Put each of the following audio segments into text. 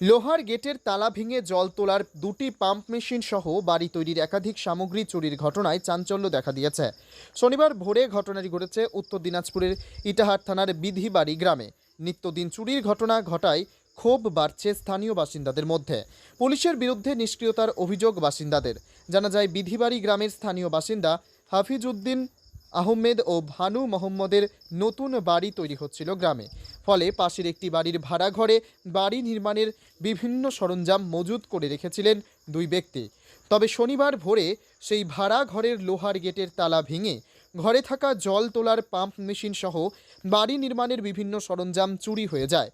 লোহার গেটের তালা ভেঙে জল তোলার দুটি পাম্প মেশিন সহ বাড়ি তৈরির একাধিক সামগ্রী চুরির ঘটনায় চাঞ্চল্য দেখা দিয়েছে। শনিবার ভোরে ঘটনাটি ঘটেছে উত্তর দিনাজপুরের ইটাহার থানার বিধিবাড়ি গ্রামে। নিত্যদিন চুরির ঘটনা ঘটায় ক্ষোভ বাড়ছে স্থানীয় বাসিন্দাদের মধ্যে। পুলিশের বিরুদ্ধে নিষ্ক্রিয়তার অভিযোগ বাসিন্দাদের। জানা যায়, বিধিবাড়ি গ্রামের স্থানীয় বাসিন্দা হাফিজউদ্দিন আহমেদ ও ভানু মোহাম্মদের নতুন বাড়ি তৈরি হচ্ছিল গ্রামে। ফলে পাশের একটি বাড়ির ভাড়া ঘরে বাড়ি নির্মাণের বিভিন্ন সরঞ্জাম মজুত করে রেখেছিলেন দুই ব্যক্তি। তবে শনিবার ভোরে সেই ভাড়া ঘরের লোহার গেটের তালা ভেঙে ঘরে থাকা জল তোলার পাম্প মেশিন সহ বাড়ি নির্মাণের বিভিন্ন সরঞ্জাম চুরি হয়ে যায়।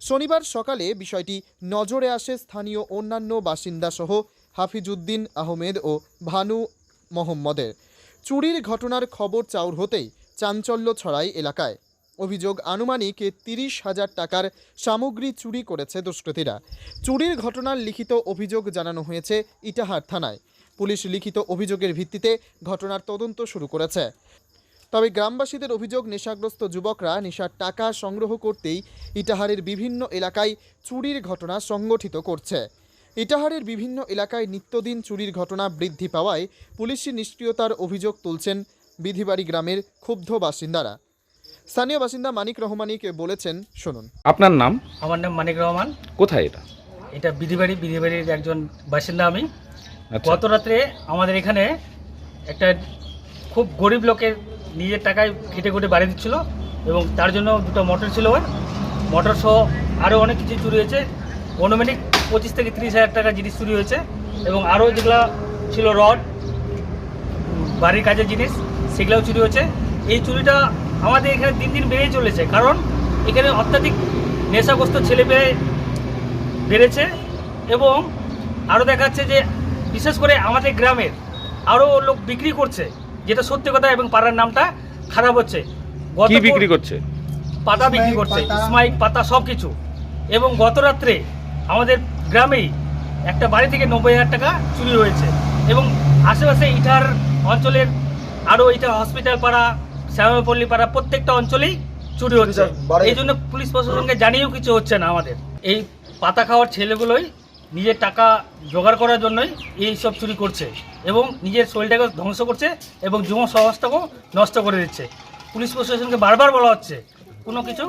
শনিবার সকালে বিষয়টি নজরে আসে স্থানীয় অন্যান্য বাসিন্দা সহ হাফিজউদ্দিন আহমেদ ও ভানু মোহাম্মদের। চুরির ঘটনার খবর চাউর হতেই চাঞ্চল্য ছড়ায় এলাকায়। অভিযোগ, আনুমানিক তিরিশ হাজার টাকার সামগ্রী চুরি করেছে দুষ্কৃতীরা। চুরির ঘটনার লিখিত অভিযোগ জানানো হয়েছে ইটাহার থানায়। পুলিশ লিখিত অভিযোগের ভিত্তিতে ঘটনার তদন্ত শুরু করেছে। তবে গ্রামবাসীদের অভিযোগ, নেশাগ্রস্ত যুবকরা নেশার টাকা সংগ্রহ করতেই ইটাহারের বিভিন্ন এলাকায় চুরির ঘটনা সংগঠিত করছে। ইটাহারের বিভিন্ন এলাকায় নিত্যদিন চুরির ঘটনা বৃদ্ধি পাওয়ায় পুলিশি নিষ্ক্রিয়তার অভিযোগ তুলছেন বিধিবাড়ি গ্রামের ক্ষুব্ধ বাসিন্দারা। স্থানীয় বাসিন্দা মানিক রহমানিক বলেছেন শুনুন। আপনার নাম? আমার নাম মানিক রহমান। কোথায় এটা? এটা বিধিবাড়ি বিধিবাড়ির একজন বাসিন্দা আমি। আচ্ছা। গত রাত্রে আমাদের এখানে একটা খুব গরিব লোকের নিজের টাকায় খেটে খুটে বাড়ি দিচ্ছিল এবং তার জন্য দুটো মোটর ছিল ওর। মোটর সহ আরও অনেক কিছু চুরি হয়েছে। অনুমানিক পঁচিশ থেকে তিরিশ হাজার টাকা জিনিস চুরি হয়েছে এবং আরও যেগুলো ছিল রড বাড়ির কাজের জিনিস সেগুলোও চুরি হয়েছে। এই চুরিটা আমাদের এখানে দিন দিন বেড়েই চলেছে কারণ এখানে অত্যাধিক নেশাগ্রস্ত ছেলে মেয়ে বেড়েছে এবং আরও দেখাচ্ছে যে বিশেষ করে আমাদের গ্রামের আরও লোক বিক্রি করছে যেটা সত্যি কথা এবং পাড়ার নামটা খারাপ হচ্ছে। কি বিক্রি করছে? পাতা বিক্রি করছে স্মাইক পাতা সব কিছু এবং গত রাত্রে আমাদের গ্রামেই একটা বাড়ি থেকে নব্বই হাজার টাকা চুরি হয়েছে এবং আশেপাশে ইটার অঞ্চলের আরও ইটা হসপিটাল পাড়া শ্যামপল্লী পাড়া প্রত্যেকটা অঞ্চলেই চুরি হচ্ছে। এই জন্য পুলিশ প্রশাসনকে জানিয়েও কিছু হচ্ছে না আমাদের। এই পাতা খাওয়ার ছেলেগুলোই নিজের টাকা জোগাড় করার জন্যই এই সব চুরি করছে এবং নিজের শরীরটাকে ধ্বংস করছে এবং যুব সমাজটাকেও নষ্ট করে দিচ্ছে। পুলিশ প্রশাসনকে বারবার বলা হচ্ছে কোনো কিছু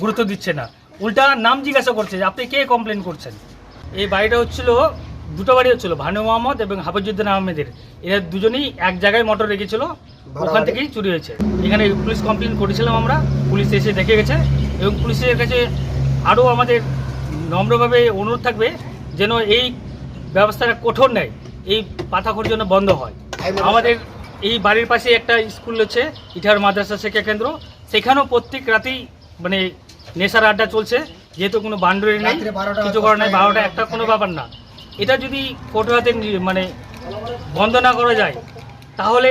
গুরুত্ব দিচ্ছে না। উল্টা নাম জিজ্ঞাসা করছে আপনি কে কমপ্লেন করছেন? এই বাড়িটা হচ্ছিল দুটো বাড়ি হচ্ছিল ভানু মোহাম্মদ এবং হাফিজুদ্দিন আহমেদের। এরা দুজনেই এক জায়গায় মোটর রেখেছিল ওখান থেকেই চুরি হয়েছে। এখানে পুলিশ কমপ্লেন করেছিলাম আমরা পুলিশ এসে দেখে গেছে এবং পুলিশের কাছে আরও আমাদের নম্রভাবে অনুরোধ থাকবে যেন এই ব্যবস্থাটা কঠোর নেয় এই পাথাখোর জন্য বন্ধ হয়। আমাদের এই বাড়ির পাশে একটা স্কুল আছে ইটার মাদ্রাসা শিক্ষা কেন্দ্র। সেখানেও প্রত্যেক রাতেই মানে নেশার আড্ডা চলছে যেহেতু কোনো বান্ডরি নেই কিছু করার নেই বারোটা একটা কোনো ব্যাপার না। এটা যদি হাতে মানে বন্ধ না করা যায় তাহলে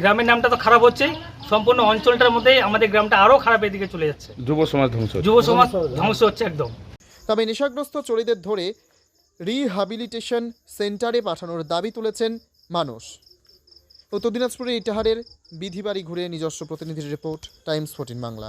গ্রামের নামটা তো খারাপ হচ্ছেই সম্পূর্ণ অঞ্চলটার মধ্যেই আমাদের গ্রামটা আরও খারাপের দিকে চলে যাচ্ছে। যুব সমাজ ধ্বংস হচ্ছে। যুব সমাজ ধ্বংস হচ্ছে একদম। তবে নেশাগ্রস্ত চোরেদের ধরে রিহাবিলিটেশন সেন্টারে পাঠানোর দাবি তুলেছেন মানুষ। উত্তর দিনাজপুরের ইটাহারের বিধিবাড়ি ঘুরে নিজস্ব প্রতিনিধির রিপোর্ট টাইমস ফোর্টিন বাংলা।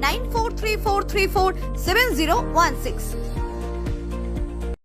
9434347016.